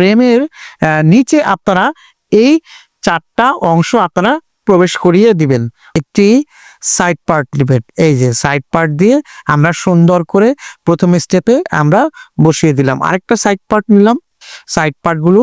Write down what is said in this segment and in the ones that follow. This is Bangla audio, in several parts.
ফ্রেমের নিচে আপনারা এই চারটা অংশ আপনারা প্রবেশ করিয়ে দিবেন। একটি সাইড পার্ট নেবেন। এই যে সাইড পার্ট দিয়ে আমরা সুন্দর করে প্রথম স্টেপে আমরা বসিয়ে দিলাম। আরেকটা সাইড পার্ট নিলাম। সাইড পার্টগুলো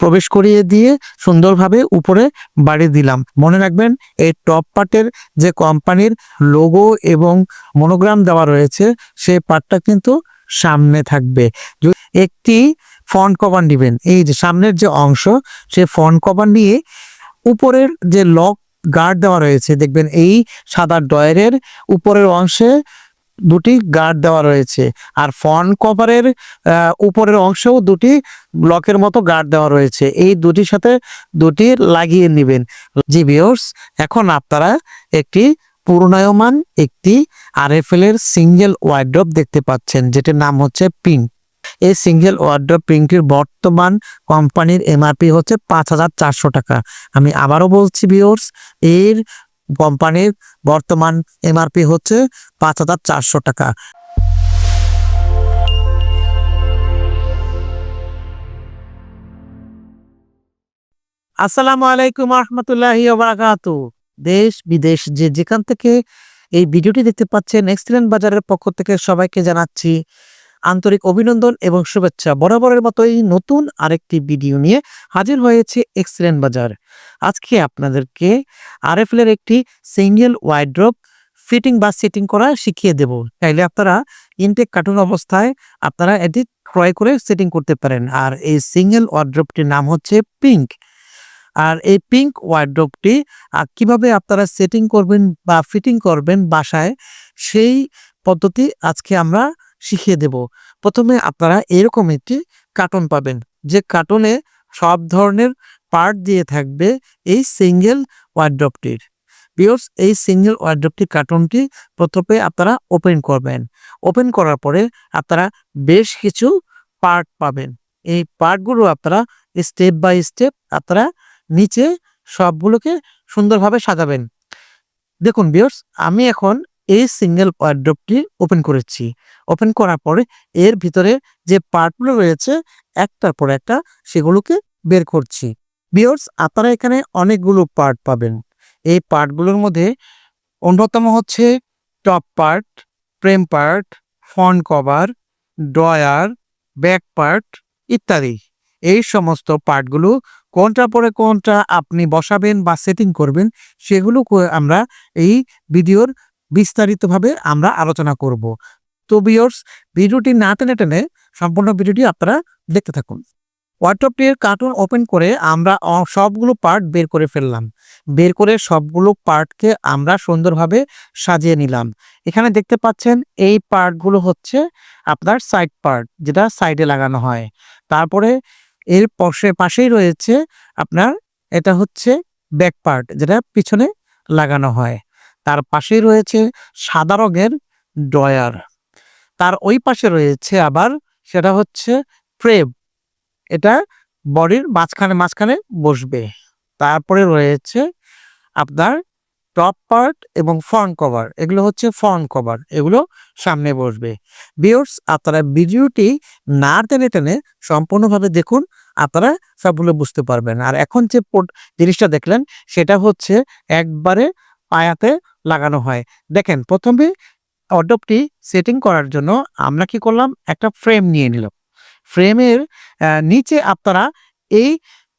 প্রবেশ করিয়ে দিয়ে সুন্দরভাবে উপরে বাড়িয়ে দিলাম। মনে রাখবেন, এই টপ পার্টের যে কোম্পানির লোগো এবং মনোগ্রাম দেওয়া রয়েছে সেই পার্টটা কিন্তু সামনে থাকবে। একটি ফন্ট কভার নেবেন। এই যে সামনের যে অংশ, সে ফন্ট কভার নিয়ে উপরের যে লক গার্ড দেওয়া রয়েছে, দেখবেন এই সাদা ডয়ারের উপরের অংশে দুটি গার্ড দেওয়া রয়েছে আর ফন্ট কভারের উপরের অংশেও দুটি ব্লকের মতো গার্ড দেওয়া রয়েছে। এই দুটির সাথে দুটি লাগিয়ে নেবেন। জি ভিউয়ার্স, এখন আপনারা একটি পূর্ণায়মান একটি আরএফএল এর সিঙ্গেল ওয়ার্ড্রপ দেখতে পাচ্ছেন, যেটির নাম হচ্ছে পিঙ্ক এই সিঙ্গেল ওয়ার্ড্রপ পিঙ্কটির বর্তমান কোম্পানির এমআরপি হচ্ছে পাঁচ হাজার চারশো টাকা। আমি আবারও বলছি ভিউয়ার্স এর কোম্পানির বর্তমান এমআরপি হচ্ছে পাঁচ হাজার চারশো টাকা। আসসালামু আলাইকুম রহমতুল্লাহি বারাকাতু। দেশ, বিদেশ, যে যেখান থেকে এই ভিডিওটি দেখতে পাচ্ছেন এক্সিলেন্ট বাজারের পক্ষ থেকে সবাইকে জানাচ্ছি আন্তরিক অভিনন্দন এবং শুভেচ্ছা বরাবরের মতোই নতুন আরেকটি ভিডিও নিয়ে হাজির হয়েছে এক্সিলেন্ট বাজার আজকে আপনাদেরকে আরএফএল এর একটি সিঙ্গেল ওয়াইড্রপ ফিটিং বা সেটিং করা শিখিয়ে দেব। চাইলে আপনারা ইনটেক কার্টুন অবস্থায় আপনারা এটি ক্রয় করে সেটিং করতে পারেন। আর এই সিঙ্গেল ওয়ার্ড্রপটির নাম হচ্ছে পিঙ্ক আর এই পিঙ্ক ওয়ার্ড্রপটি কীভাবে আপনারা সেটিং করবেন বা ফিটিং করবেন বাসায়, সেই পদ্ধতি আজকে আমরা শিখিয়ে দেব। প্রথমে আপনারা এরকম একটি কার্টন পাবেন, যে কার্টনে সব ধরনের পার্ট দিয়ে থাকবে এই সিঙ্গেল ওয়ার্ড্রপটির বিয়স এই সিঙ্গেল ওয়ার্ড্রপটির কার্টনটি প্রথমে আপনারা ওপেন করবেন। ওপেন করার পরে আপনারা বেশ কিছু পার্ট পাবেন। এই পার্টগুলো আপনারা স্টেপ বাই স্টেপ আপনারা নিচে সবগুলোকে সুন্দরভাবে সাজাবেন। দেখুন বিয়র্স আমি এখন এই সিঙ্গেল ওয়ার্ড্রপটি ওপেন করেছি। ওপেন করার পরে এর ভিতরে যে পার্টগুলো রয়েছে, একটার পর একটা সেগুলোকে বের করছি। বিয়র্স আপনারা এখানে অনেকগুলো পার্ট পাবেন। এই পার্টগুলোর মধ্যে অন্যতম হচ্ছে top part frame part front cover drawer back part ইত্যাদি। এই সমস্ত পার্টগুলো কোনটা পরে কোনটা আপনি বসাবেন বা সেটিং করবেন, সেগুলো আমরা এই ভিডিওর বিস্তারিতভাবে আমরা আলোচনা করব। তো বিয়র্স ভিডিওটি না টেনে টেনে সম্পূর্ণ ভিডিওটি আপনারা দেখতে থাকুন। ওয়ার্ডটপটির কার্টুন ওপেন করে আমরা সবগুলো পার্ট বের করে ফেললাম। বের করে সবগুলো পার্টকে আমরা সুন্দরভাবে সাজিয়ে নিলাম। এখানে দেখতে পাচ্ছেন এই পার্টগুলো হচ্ছে আপনার সাইড পার্ট যেটা সাইডে লাগানো হয়। তারপরে এর পাশে, পাশেই রয়েছে আপনার, এটা হচ্ছে ব্যাক পার্ট যেটা পিছনে লাগানো হয়। তার পাশেই রয়েছে সাদা রঙের ডয়ার তার ওই পাশে রয়েছে আবার সেটা হচ্ছে ফ্রেম। এটা বডির মাঝখানে মাঝখানে বসবে। তারপরে রয়েছে আপনার টপ পার্ট এবং ফ্রন্ট কভার। এগুলো হচ্ছে ফ্রন্ট কভার। এগুলো সামনে বসবে। বিয়র্স আপনারা ভিডিওটি না টেনে টেনে সম্পূর্ণভাবে দেখুন, আপনারা সবগুলো বুঝতে পারবেন। আর এখন যে জিনিসটা দেখলেন, সেটা হচ্ছে একবারে পায়াতে লাগানো হয়। দেখেন, প্রথমে অডপটি সেটিং করার জন্য আমরা কি করলাম? একটা ফ্রেম নিয়ে নিলাম। ফ্রেমের নিচে আপনারা এই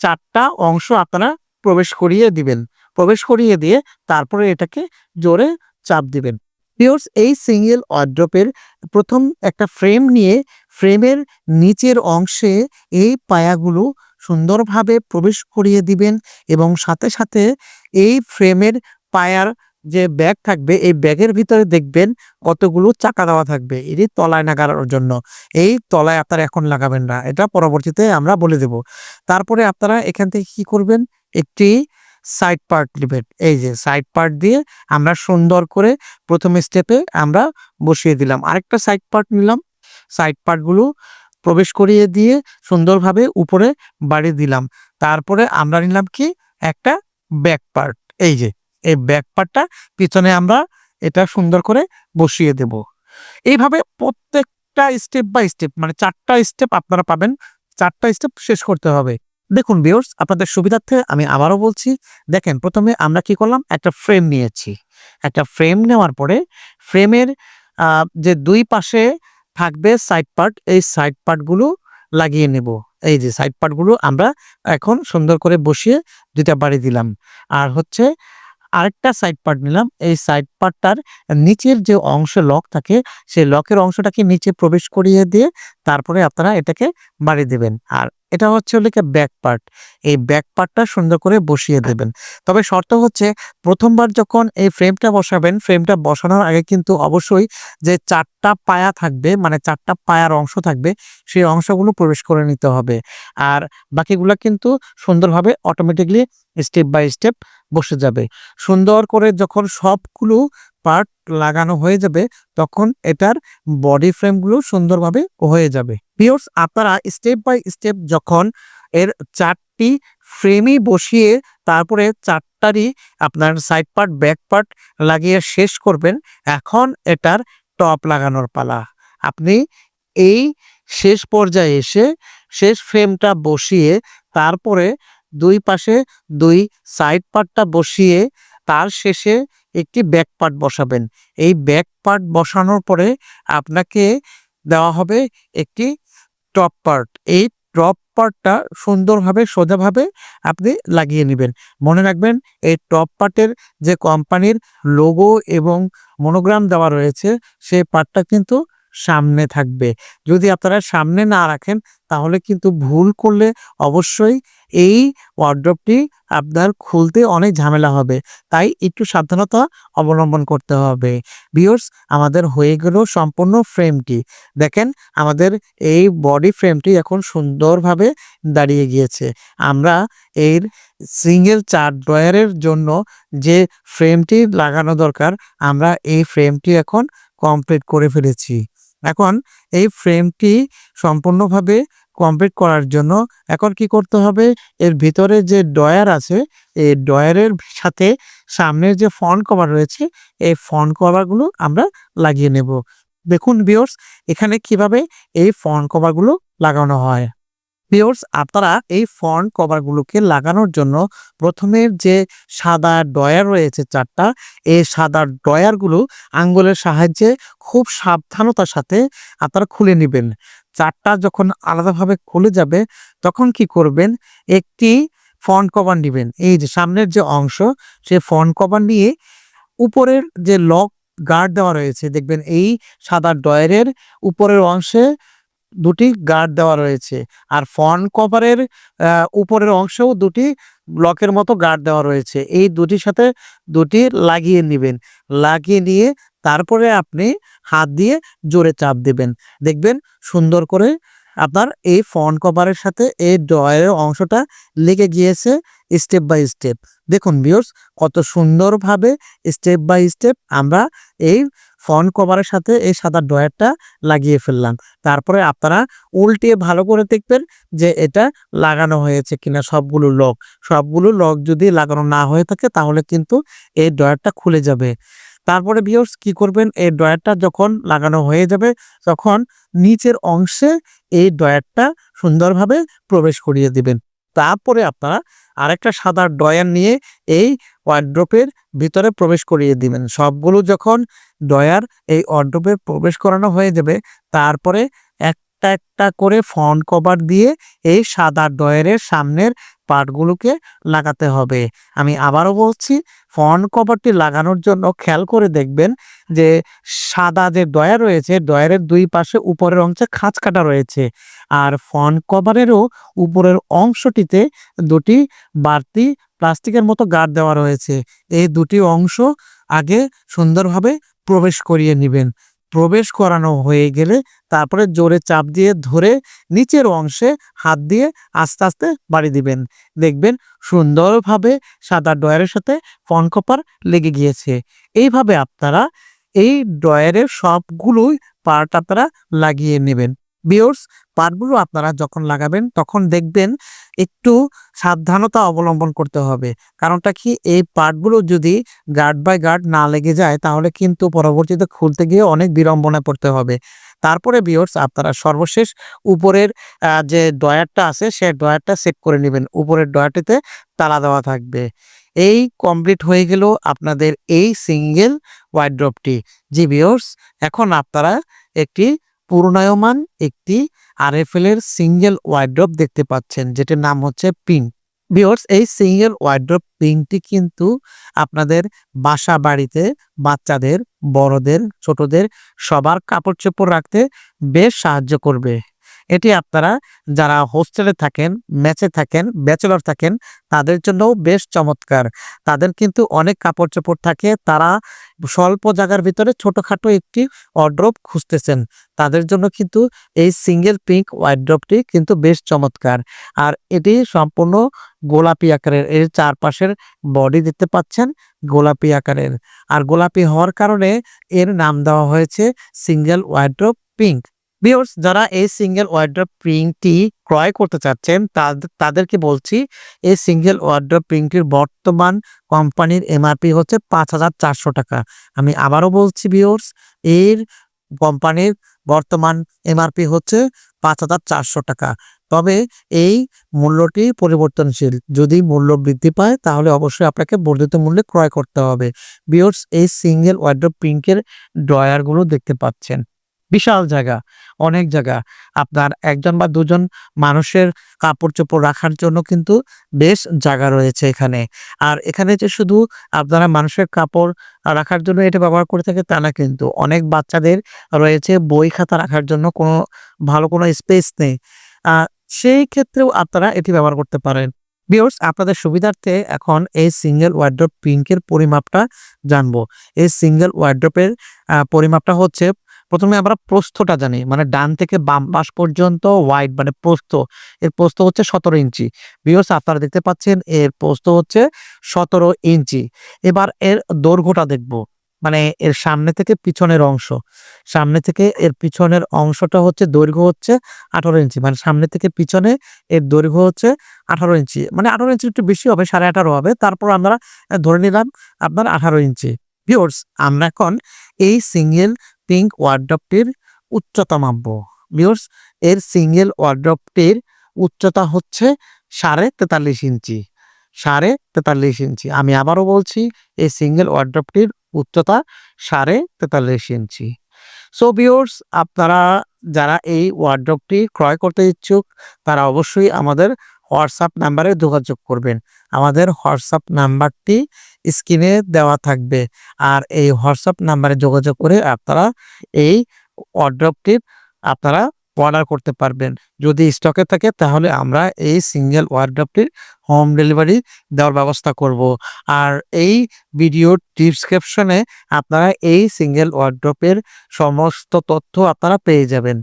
চারটা অংশ আপনারা প্রবেশ করিয়ে দিবেন। প্রবেশ করিয়ে দিয়ে তারপরে এটাকে জোরে চাপ দিবেন। পিওর্স এই সিঙ্গেল অড্রপের প্রথম একটা ফ্রেম নিয়ে ফ্রেমের নিচের অংশে এই পায়াগুলো সুন্দরভাবে প্রবেশ করিয়ে দিবেন এবং সাথে সাথে এই ফ্রেমের পায়ার যে ব্যাগ থাকবে, এই ব্যাগের ভিতরে দেখবেন কতগুলো চাকা দেওয়া থাকবে। এটি তলায় লাগানোর জন্য। এই তলায় আপনারা এখন লাগাবেন না। এটা পরবর্তীতে আমরা বলে দেব। তারপরে আপনারা এখান থেকে কি করবেন? একটি সাইড পার্ট নেবেন। এই যে সাইড পার্ট দিয়ে আমরা সুন্দর করে প্রথম স্টেপে আমরা বসিয়ে দিলাম। আরেকটা সাইড পার্ট নিলাম। সাইড পার্টগুলো প্রবেশ করিয়ে দিয়ে সুন্দরভাবে উপরে বাড়িয়ে দিলাম। তারপরে আমরা নিলাম কি? একটা ব্যাক পার্ট এই যে এই ব্যাক পার্টটা পিছনে আমরা এটা সুন্দর করে বসিয়ে দেব। এইভাবে প্রত্যেকটা স্টেপ বাই স্টেপ মানে চারটা স্টেপ আপনারা পাবেন, চারটা স্টেপ শেষ করতে হবে। দেখুন বিয়র্স আপনাদের সুবিধার্থে আমি আবারও বলছি, দেখেন প্রথমে আমরা কি করলাম, একটা ফ্রেম নিয়েছি। একটা ফ্রেম নেওয়ার পরে ফ্রেমের যে দুই পাশে থাকবে সাইড পার্ট এই সাইড পার্টগুলো লাগিয়ে নেব। এই যে সাইড পার্টগুলো আমরা এখন সুন্দর করে বসিয়ে দুইটা বাড়ি দিলাম। আর হচ্ছে আরেকটা সাইড পার্ট নিলাম। এই সাইড পার্টটার নিচের যে অংশ লক থাকে, সেই লকের অংশটাকে নিচে প্রবেশ করিয়ে দিয়ে তারপরে আপনারা এটাকে বাড়ি দেবেন। আর এটা হচ্ছে হলে ব্যাক পার্ট এই ব্যাক পার্টটা সুন্দর করে বসিয়ে দেবেন। তবে শর্ত হচ্ছে, প্রথমবার যখন এই ফ্রেমটা বসাবেন ফ্রেমটা বসানোর আগে কিন্তু অবশ্যই যে চারটা পায়া থাকবে মানে চারটা পায়ার অংশ থাকবে, সেই অংশগুলো প্রবেশ করে নিতে হবে। আর বাকিগুলো কিন্তু সুন্দরভাবে অটোমেটিকলি স্টেপ বাই স্টেপ বসে যাবে। সুন্দর করে যখন সবগুলো পার্ট লাগানো হয়ে যাবে, তখন এটার বডি ফ্রেমগুলো সুন্দরভাবে হয়ে যাবে। পিওর্স আপনারা স্টেপ বাই স্টেপ যখন এর চারটি ফ্রেমই বসিয়ে তারপরে চারটারই আপনার সাইড পার্ট ব্যাক পার্ট লাগিয়ে শেষ করবেন, এখন এটার টপ লাগানোর পালা। আপনি এই শেষ পর্যায়ে এসে শেষ ফ্রেমটা বসিয়ে তারপরে দুই পাশে দুই সাইড পার্টটা বসিয়ে তার শেষে একটি ব্যাক পার্ট বসাবেন। এই ব্যাক পার্ট বসানোর পরে আপনাকে দেওয়া হবে একটি টপ পার্ট এই টপ পার্টটা সুন্দরভাবে, সোজাভাবে আপনি লাগিয়ে নেবেন। মনে রাখবেন, এই টপ পার্টের যে কোম্পানির লোগো এবং মনোগ্রাম দেওয়া রয়েছে সেই পার্টটা কিন্তু সামনে থাকবে। যদি আপনারা সামনে না রাখেন, তাহলে কিন্তু ভুল করলে অবশ্যই এই ওয়ার্ড্রপটি আপনার খুলতে অনেক ঝামেলা হবে। তাই একটু সাবধানতা অবলম্বন করতে হবে। বিয়র্স আমাদের হয়ে গেল সম্পূর্ণ ফ্রেমটি দেখেন, আমাদের এই বডি ফ্রেমটি এখন সুন্দরভাবে দাঁড়িয়ে গিয়েছে। আমরা এর সিঙ্গেল চার ড্রয়ারের জন্য যে ফ্রেমটি লাগানো দরকার, আমরা এই ফ্রেমটি এখন কমপ্লিট করে ফেলেছি। এখন এই ফ্রেমটি সম্পূর্ণভাবে কমপ্লিট করার জন্য এখন কি করতে হবে? এর ভিতরে যে ডয়ার আছে, এই ডয়ারের সাথে সামনের যে ফন কভার রয়েছে, এই ফন কভারগুলো আমরা লাগিয়ে নেব। দেখুন বিয়র্স এখানে কীভাবে এই ফন কভারগুলো লাগানো হয়? পিওর্স আপনারা এই ফন্ট কভারগুলোকে লাগানোর জন্য প্রথমের যে সাদা ডয়ার রয়েছে চারটা, এই সাদা ডয়ারগুলো আঙ্গুলের সাহায্যে খুব সাবধানতার সাথে আপনারা খুলে নেবেন। চারটা যখন আলাদাভাবে খুলে যাবে, তখন কি করবেন? একটি ফন্ট কভার নেবেন। এই যে সামনের যে অংশ, সে ফন্ট কভার নিয়ে উপরের যে লক গার্ড দেওয়া রয়েছে, দেখবেন এই সাদা ডয়ারের উপরের অংশে দুটি গার্ড দেওয়া রয়েছে। আর ফন কভারের উপরের অংশেও দুটি ব্লকের মতো গার্ড দেওয়া রয়েছে। এই দুটির সাথে দুটি লাগিয়ে নেবেন। লাগিয়ে নিয়ে তারপরে আপনি হাত দিয়ে জোরে চাপ দেবেন। দেখবেন সুন্দর করে আপনার এই ফন কভারের সাথে এই ড্রয়ারের অংশটা লেগে গিয়েছে স্টেপ বাই স্টেপ দেখুন বিয়র্স কত সুন্দরভাবে স্টেপ বাই স্টেপ আমরা এই ফন কভারের সাথে এই সাদা ড্রয়ারটা লাগিয়ে ফেললাম। তারপরে আপনারা উল্টে ভালো করে দেখবেন যে এটা লাগানো হয়েছে কিনা সবগুলো লক সবগুলো লক যদি লাগানো না হয়ে থাকে তাহলে কিন্তু এই ড্রয়ারটা খুলে যাবে। তারপরে বিয়র্স কি করবেন? এই ড্রয়ারটা যখন লাগানো হয়ে যাবে, তখন নিচের অংশে এই ড্রয়ারটা সুন্দরভাবে প্রবেশ করিয়ে দিবেন। তারপরে আপনারা আরেকটা সাদা ডয়ার নিয়ে এই ওয়ার্ড্রোপের ভিতরে প্রবেশ করিয়ে দিবেন। সবগুলো যখন ডয়ার এই ওয়ার্ড্রোপে প্রবেশ করানো হয়ে যাবে, তারপরে একটা একটা করে ফন্ট কভার দিয়ে এই সাদা ডয়ারের সামনের পার্টগুলোকে লাগাতে হবে। আমি আবারও বলছি ফন্ট কভারটি লাগানোর জন্য খেয়াল করে দেখবেন যে সাদা যে ডয়ার রয়েছে ডয়ারের দুই পাশে উপরের অংশে খাঁচ কাটা রয়েছে। আর ফন্ট কভারেরও উপরের অংশটিতে দুটি বাড়তি প্লাস্টিকের মতো গার্ড দেওয়া রয়েছে। এই দুটি অংশ আগে সুন্দরভাবে প্রবেশ করিয়ে নেবেন। প্রবেশ করানো হয়ে গেলে তারপরে জোরে চাপ দিয়ে ধরে নিচের অংশে হাত দিয়ে আস্তে আস্তে বাড়ি দিবেন। দেখবেন সুন্দরভাবে সাদা ডয়ারের সাথে ফন কপার লেগে গিয়েছে। এইভাবে আপনারা এই ডয়ারের সবগুলোই পার্ট আপনারা লাগিয়ে নেবেন। বিয়র্স পাটগুলো আপনারা যখন লাগাবেন, তখন দেখবেন একটু সাবধানতা অবলম্বন করতে হবে। কারণটা কি? এই পাটগুলো যদি গার্ড বাই গার্ড না লেগে যায়, তাহলে কিন্তু পরবর্তীতে খুলতে গিয়ে অনেক বিড়ম্বনায় পড়তে হবে। তারপরে বিয়র্স আপনারা সর্বশেষ উপরের যে ডয়ারটা আছে সেই ডয়ারটা সেট করে নেবেন। উপরের ডয়ারটিতে তালা দেওয়া থাকবে। এই কমপ্লিট হয়ে গেল আপনাদের এই সিঙ্গেল ওয়াইড্রপটি জি বিয়র্স এখন আপনারা একটি পূর্ণায়মান একটি আরএফএল এর সিঙ্গেল ওয়াইড্রপ দেখতে পাচ্ছেন, যেটির নাম হচ্ছে পিন ভিওর্স এই সিঙ্গেল ওয়াইড্রপ পিনটি কিন্তু আপনাদের বাসা বাড়িতে বাচ্চাদের, বড়দের, ছোটদের সবার কাপড় চোপড় রাখতে বেশ সাহায্য করবে। এটি আপনারা যারা হোস্টেলে থাকেন, ম্যাচে থাকেন, ব্যাচেলর থাকেন, তাদের জন্যও বেশ চমৎকার। তাদের কিন্তু অনেক কাপড় চোপড় থাকে, তারা স্বল্প জায়গার ভিতরে ছোটখাটো একটি ওয়ার্ড্রপ খুঁজতেছেন। তাদের জন্য কিন্তু এই সিঙ্গেল পিঙ্ক ওয়ার্ড্রপটি কিন্তু বেশ চমৎকার। আর এটি সম্পূর্ণ গোলাপি আকারের, এর চারপাশের বডি দেখতে পাচ্ছেন, গোলাপি আকারের। আর গোলাপি হওয়ার কারণে এর নাম দেওয়া হয়েছে সিঙ্গেল ওয়ার্ড্রপ পিঙ্ক ভিউয়ার্স যারা এই সিঙ্গেল ওয়ার্ড্রপ প্রিন্টটি ক্রয় করতে চাচ্ছেন, তাদ- তাদেরকে বলছি, এই সিঙ্গেল ওয়ার্ড্রপ প্রিন্টটির বর্তমান কোম্পানির এমআরপি হচ্ছে পাঁচ হাজার চারশো টাকা। আমি আবারও বলছি ভিউয়ার্স এর কোম্পানির বর্তমান এমআরপি হচ্ছে পাঁচ হাজার চারশো টাকা। তবে এই মূল্যটি পরিবর্তনশীল। যদি মূল্য বৃদ্ধি পায়, তাহলে অবশ্যই আপনাকে বর্ধিত মূল্যে ক্রয় করতে হবে। বিয়র্স এই সিঙ্গেল ওয়ার্ড্রপ প্রিন্টের ড্রয়ারগুলো দেখতে পাচ্ছেন। বিশাল জায়গা, অনেক জায়গা। আপনার একজন বা দুজন মানুষের কাপড় চোপড় রাখার জন্য কিন্তু বেশ জায়গা রয়েছে এখানে। আর এখানে যে শুধু আপনারা মানুষের কাপড় রাখার জন্য এটা ব্যবহার করে থাকে তা না কিন্তু। অনেক বাচ্চাদের রয়েছে বই খাতা রাখার জন্য কোনো ভালো কোনো স্পেস নেই। সেই ক্ষেত্রেও আপনারা এটি ব্যবহার করতে পারেন। বিয়র্স আপনাদের সুবিধার্থে এখন এই সিঙ্গেল ওয়ার্ড্রপ পিঙ্কের পরিমাপটা জানব। এই সিঙ্গেল ওয়ার্ড্রপের পরিমাপটা হচ্ছে প্রথমে আমরা প্রস্থটা জানি মানে ডান থেকে বাম পাশ পর্যন্ত ওয়াইড মানে প্রস্থ। এর প্রস্থ হচ্ছে সতেরো ইঞ্চি। বিয়র্স আপনারা দেখতে পাচ্ছেন, এর প্রস্থ হচ্ছে সতেরো ইঞ্চি। এবার এর দৈর্ঘ্যটা দেখব মানে এর সামনে থেকে পিছনের অংশ। সামনে থেকে এর পিছনের অংশটা হচ্ছে দৈর্ঘ্য হচ্ছে আঠারো ইঞ্চি মানে সামনে থেকে পিছনে এর দৈর্ঘ্য হচ্ছে আঠারো ইঞ্চি। মানে আঠারো ইঞ্চি একটু বেশি হবে, সাড়ে আঠারো হবে। তারপর আমরা, ধরে নিলাম আপনার আঠারো ইঞ্চি। ভিউর্স আমরা এখন এই সিঙ্গেল পিঙ্ক ওয়ার্ড্রপটির উচ্চতা মাপবো। ভিউর্স এর সিঙ্গেল ওয়ার্ড্রপটির উচ্চতা হচ্ছে সাড়ে তেতাল্লিশ ইঞ্চি। সাড়ে তেতাল্লিশ ইঞ্চি। আমি আবারও বলছি, এই সিঙ্গেল ওয়ার্ড্রপটির উচ্চতা সাড়ে তেতাল্লিশ ইঞ্চি। সো ভিউর্স আপনারা যারা এই ওয়ার্ড্রপটি ক্রয় করতে ইচ্ছুক, তারা অবশ্যই আমাদের হোয়াটসঅ্যাপ নাম্বারে যোগাযোগ করবেন। আমাদের হোয়াটসঅ্যাপ নাম্বারটি স্ক্রিনে দেওয়া থাকবে আর এই হোয়াটসঅ্যাপ নাম্বারে যোগাযোগ করে আপনারা এই ওয়ার্ড্রপটির আপনারা অর্ডার করতে পারবেন। যদি স্টকে থাকে তাহলে আমরা এই সিঙ্গেল ওয়ার্ড্রপটির হোম ডেলিভারি দেওয়ার ব্যবস্থা করব। আর এই ভিডিওর ডিসক্রিপশনে আপনারা এই সিঙ্গেল ওয়ার্ড্রপের সমস্ত তথ্য আপনারা পেয়ে যাবেন।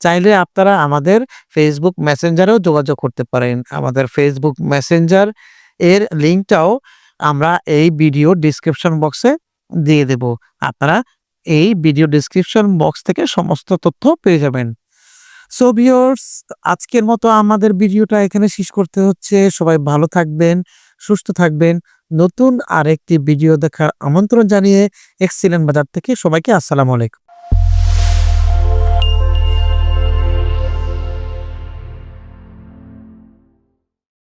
চাইলে আপনারা আমাদের ফেসবুক মেসেঞ্জারেও যোগাযোগ করতে পারেন। আমাদের ফেসবুক মেসেঞ্জার এর লিঙ্কটাও আমরা এই ভিডিও ডিসক্রিপশন বক্সে দিয়ে দেব। আপনারা এই ভিডিও ডিসক্রিপশন বক্স থেকে সমস্ত তথ্য পেয়ে যাবেন। সো ভিউয়ার্স আজকের মতো আমাদের ভিডিওটা এখানে শেষ করতে হচ্ছে। সবাই ভালো থাকবেন, সুস্থ থাকবেন। নতুন আরেকটি ভিডিও দেখার আমন্ত্রণ জানিয়ে এক্সিলেন্ট বাজার থেকে সবাইকে আসসালামু আলাইকুম।